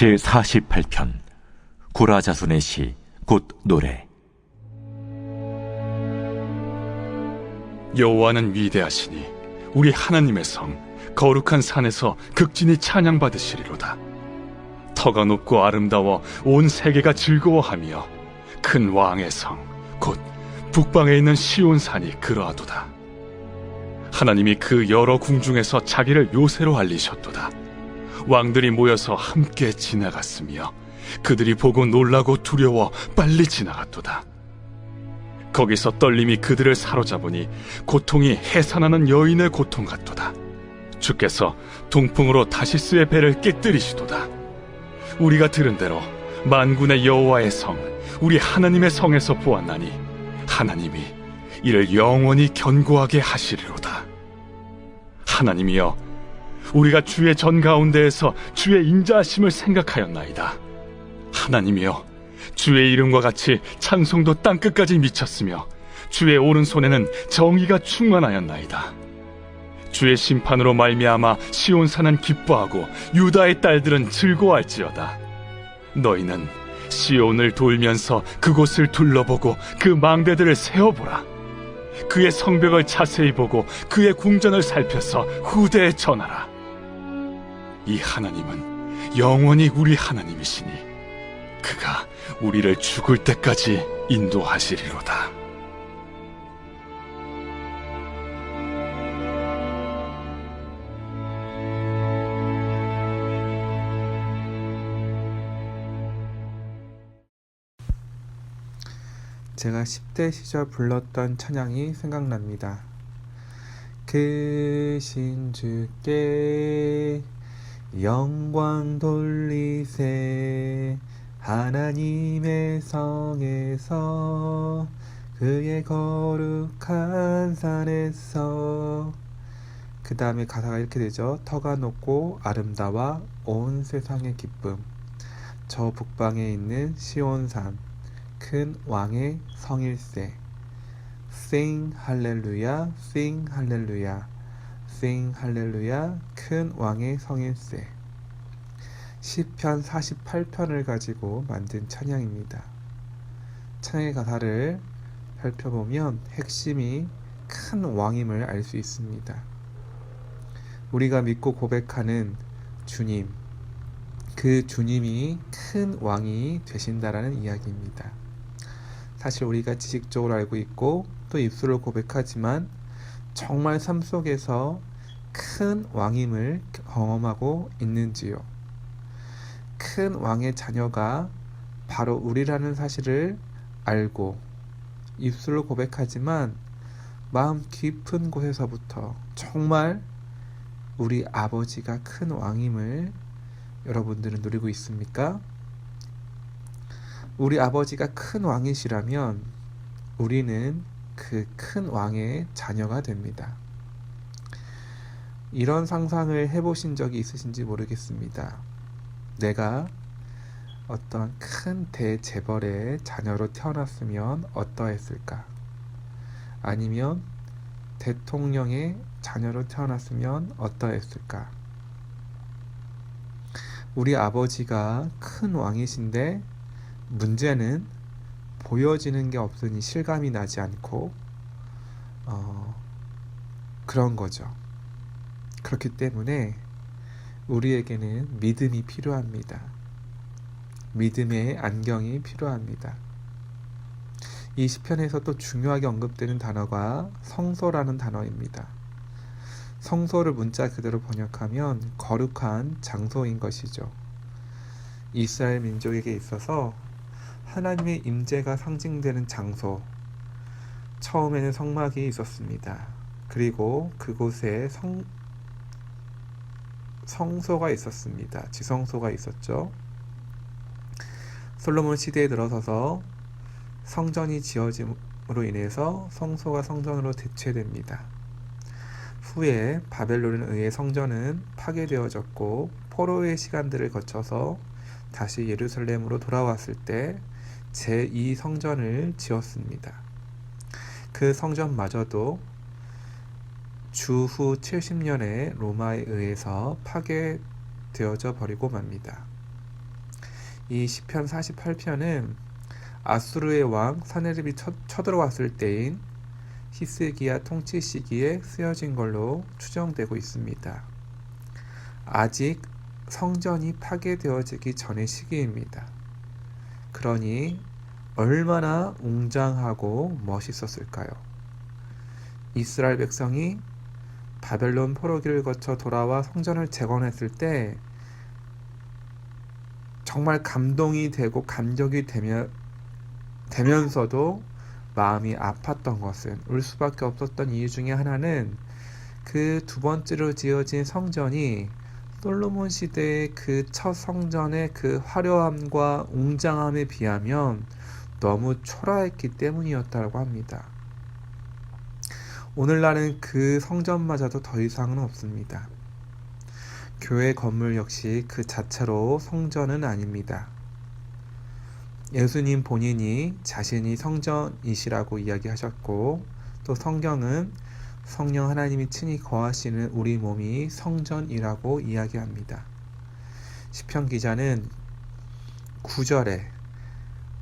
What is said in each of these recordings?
제 48편 구라자순의 시 곧 노래 여호와는 위대하시니 우리 하나님의 성 거룩한 산에서 극진히 찬양받으시리로다. 터가 높고 아름다워 온 세계가 즐거워하며 큰 왕의 성 곧 북방에 있는 시온산이 그러하도다. 하나님이 그 여러 궁중에서 자기를 요새로 알리셨도다. 왕들이 모여서 함께 지나갔으며 그들이 보고 놀라고 두려워 빨리 지나갔도다. 거기서 떨림이 그들을 사로잡으니 고통이 해산하는 여인의 고통 같도다. 주께서 동풍으로 다시스의 배를 깨뜨리시도다. 우리가 들은 대로 만군의 여호와의 성, 우리 하나님의 성에서 보았나니 하나님이 이를 영원히 견고하게 하시리로다. 하나님이여, 우리가 주의 전 가운데에서 주의 인자하심을 생각하였나이다. 하나님이여, 주의 이름과 같이 찬송도 땅 끝까지 미쳤으며 주의 오른손에는 정의가 충만하였나이다. 주의 심판으로 말미암아 시온 산은 기뻐하고 유다의 딸들은 즐거워할지어다. 너희는 시온을 돌면서 그곳을 둘러보고 그 망대들을 세어보라. 그의 성벽을 자세히 보고 그의 궁전을 살펴서 후대에 전하라. 이 하나님은 영원히 우리 하나님이시니 그가 우리를 죽을 때까지 인도하시리로다. 제가 10대 시절 불렀던 찬양이 생각납니다. 그 신주께 영광 돌리세. 하나님의 성에서 그의 거룩한 산에서. 그 다음에 가사가 이렇게 되죠. 터가 높고 아름다워 온 세상의 기쁨. 저 북방에 있는 시온산 큰 왕의 성일세. Sing 할렐루야 Sing 할렐루야 Sing 할렐루야 큰 왕의 성일세 시편 48편을 가지고 만든 찬양입니다. 찬양의 가사를 살펴보면 핵심이 큰 왕임을 알 수 있습니다. 우리가 믿고 고백하는 주님, 그 주님이 큰 왕이 되신다라는 이야기입니다. 사실 우리가 지식적으로 알고 있고 또 입술로 고백하지만 정말 삶 속에서 큰 왕임을 경험하고 있는지요. 큰 왕의 자녀가 바로 우리라는 사실을 알고 입술로 고백하지만 마음 깊은 곳에서부터 정말 우리 아버지가 큰 왕임을 여러분들은 누리고 있습니까? 우리 아버지가 큰 왕이시라면 우리는 그 큰 왕의 자녀가 됩니다. 이런 상상을 해보신 적이 있으신지 모르겠습니다. 내가 어떤 큰 대재벌의 자녀로 태어났으면 어떠했을까? 아니면 대통령의 자녀로 태어났으면 어떠했을까? 우리 아버지가 큰 왕이신데 문제는 보여지는 게 없으니 실감이 나지 않고 어, 그런 거죠. 그렇기 때문에 우리에게는 믿음이 필요합니다. 믿음의 안경이 필요합니다. 이 시편에서 또 중요하게 언급되는 단어가 성소라는 단어입니다. 성소를 문자 그대로 번역하면 거룩한 장소인 것이죠. 이스라엘 민족에게 있어서 하나님의 임재가 상징되는 장소. 처음에는 성막이 있었습니다. 그리고 그곳에 성, 성소가 있었습니다. 지성소가 있었죠. 솔로몬 시대에 들어서서 성전이 지어짐으로 인해서 성소가 성전으로 대체됩니다. 후에 바벨론에 의해 성전은 파괴되어졌고 포로의 시간들을 거쳐서 다시 예루살렘으로 돌아왔을 때 제2 성전을 지었습니다. 그 성전마저도 주후 70년에 로마에 의해서 파괴되어져 버리고 맙니다. 이 시편 48편은 아수르의 왕 사네립이 쳐, 쳐들어왔을 때인 히스기야 통치 시기에 쓰여진 걸로 추정되고 있습니다. 아직 성전이 파괴되어지기 전의 시기입니다. 그러니 얼마나 웅장하고 멋있었을까요? 이스라엘 백성이 바벨론 포로기를 거쳐 돌아와 성전을 재건했을 때 정말 감동이 되고 감격이 되며, 되면서도 마음이 아팠던 것은 울 수밖에 없었던 이유 중에 하나는 그 두 번째로 지어진 성전이 솔로몬 시대의 그 첫 성전의 그 화려함과 웅장함에 비하면 너무 초라했기 때문이었다고 합니다. 오늘날은 그 성전마저도 더 이상은 없습니다. 교회 건물 역시 그 자체로 성전은 아닙니다. 예수님 본인이 자신이 성전이시라고 이야기하셨고 또 성경은 성령 하나님이 친히 거하시는 우리 몸이 성전이라고 이야기합니다. 시편 기자는 9절에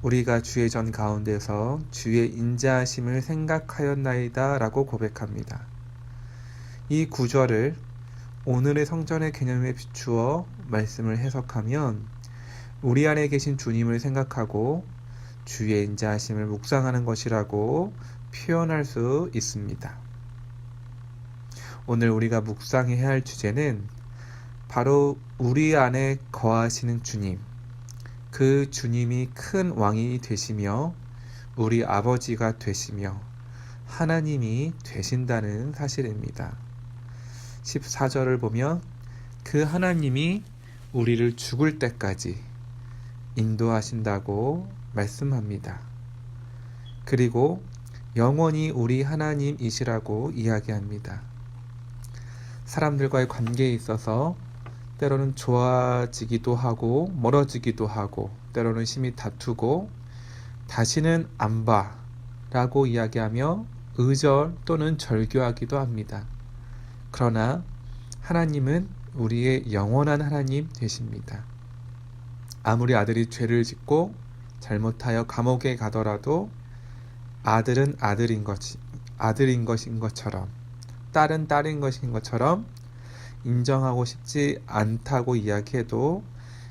우리가 주의 전 가운데서 주의 인자하심을 생각하였나이다 라고 고백합니다. 이 구절을 오늘의 성전의 개념에 비추어 말씀을 해석하면 우리 안에 계신 주님을 생각하고 주의 인자하심을 묵상하는 것이라고 표현할 수 있습니다. 오늘 우리가 묵상해야 할 주제는 바로 우리 안에 거하시는 주님, 그 주님이 큰 왕이 되시며 우리 아버지가 되시며 하나님이 되신다는 사실입니다. 14절을 보면 그 하나님이 우리를 죽을 때까지 인도하신다고 말씀합니다. 그리고 영원히 우리 하나님이시라고 이야기합니다. 사람들과의 관계에 있어서 때로는 좋아지기도 하고 멀어지기도 하고 때로는 심히 다투고 다시는 안 봐 라고 이야기하며 의절 또는 절교하기도 합니다. 그러나 하나님은 우리의 영원한 하나님 되십니다. 아무리 아들이 죄를 짓고 잘못하여 감옥에 가더라도 아들은 아들인 것 아들인 것인 것처럼 딸은 딸인 것인 것처럼 인정하고 싶지 않다고 이야기해도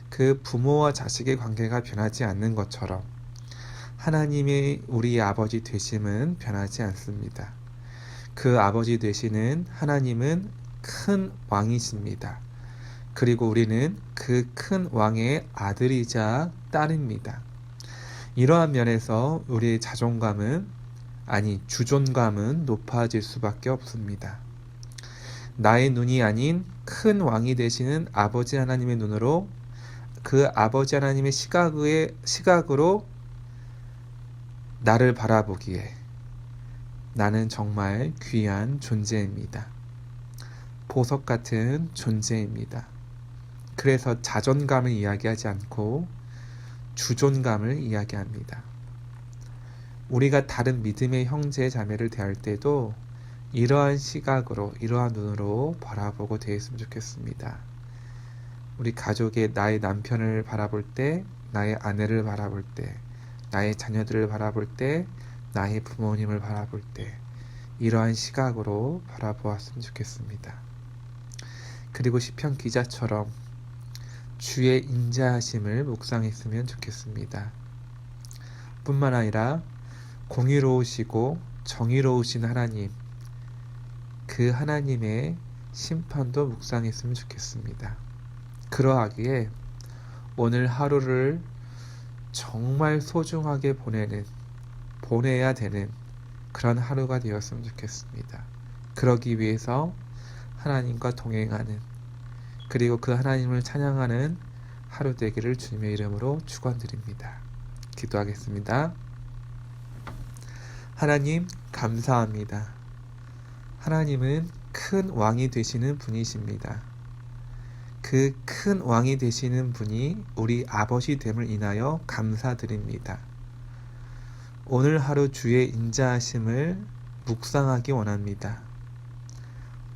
그 부모와 자식의 관계가 변하지 않는 것처럼 하나님이 우리 아버지 되심은 변하지 않습니다. 그 아버지 되시는 하나님은 큰 왕이십니다. 그리고 우리는 그 큰 왕의 아들이자 딸입니다. 이러한 면에서 우리의 자존감은 아니 주존감은 높아질 수밖에 없습니다. 나의 눈이 아닌 큰 왕이 되시는 아버지 하나님의 눈으로 그 아버지 하나님의 시각의 시각으로 나를 바라보기에 나는 정말 귀한 존재입니다. 보석 같은 존재입니다. 그래서 자존감을 이야기하지 않고 주존감을 이야기합니다. 우리가 다른 믿음의 형제 자매를 대할 때도 이러한 시각으로 이러한 눈으로 바라보고 되었으면 좋겠습니다. 우리 가족의 나의 남편을 바라볼 때, 나의 아내를 바라볼 때, 나의 자녀들을 바라볼 때, 나의 부모님을 바라볼 때 이러한 시각으로 바라보았으면 좋겠습니다. 그리고 시편 기자처럼 주의 인자하심을 묵상했으면 좋겠습니다. 뿐만 아니라 공의로우시고 정의로우신 하나님, 그 하나님의 심판도 묵상했으면 좋겠습니다. 그러하기에 오늘 하루를 정말 소중하게 보내는, 보내야 되는 그런 하루가 되었으면 좋겠습니다. 그러기 위해서 하나님과 동행하는, 그리고 그 하나님을 찬양하는 하루 되기를 주님의 이름으로 축원드립니다. 기도하겠습니다. 하나님 감사합니다. 하나님은 큰 왕이 되시는 분이십니다. 그 큰 왕이 되시는 분이 우리 아버지 됨을 인하여 감사드립니다. 오늘 하루 주의 인자하심을 묵상하기 원합니다.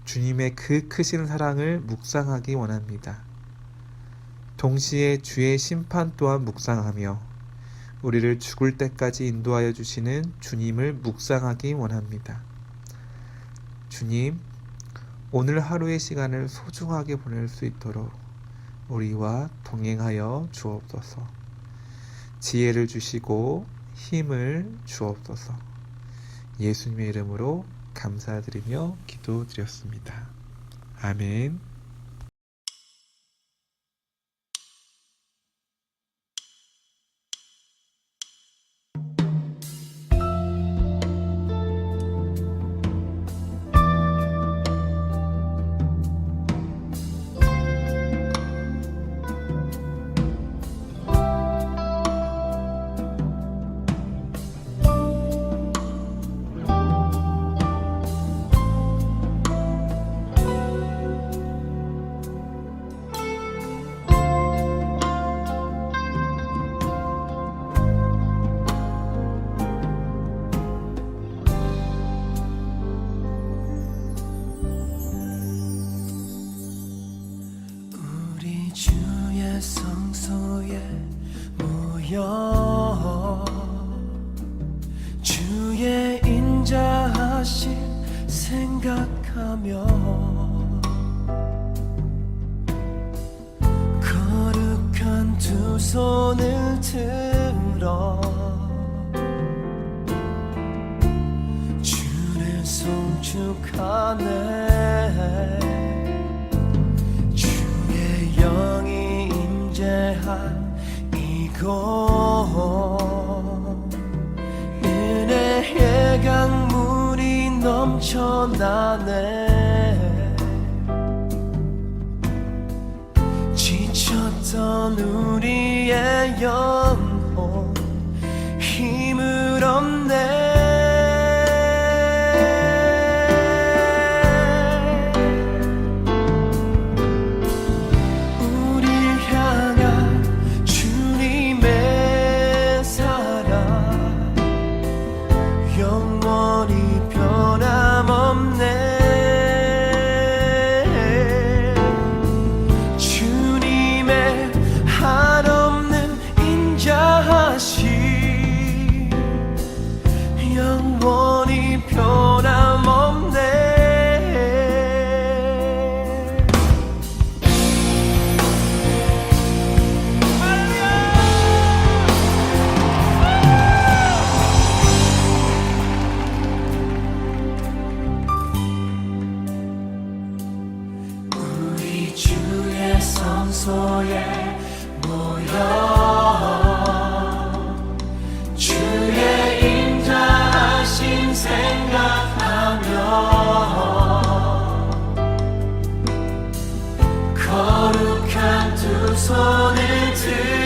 주님의 그 크신 사랑을 묵상하기 원합니다. 동시에 주의 심판 또한 묵상하며 우리를 죽을 때까지 인도하여 주시는 주님을 묵상하기 원합니다. 주님, 오늘 하루의 시간을 소중하게 보낼 수 있도록 우리와 동행하여 주옵소서. 지혜를 주시고 힘을 주옵소서. 예수님의 이름으로 감사드리며 기도드렸습니다. 아멘. 주를 송축하네. 주의 영이 임재한 이곳. 은혜의 강물이 넘쳐나네. 지쳤던 우리의 영 두 손을 들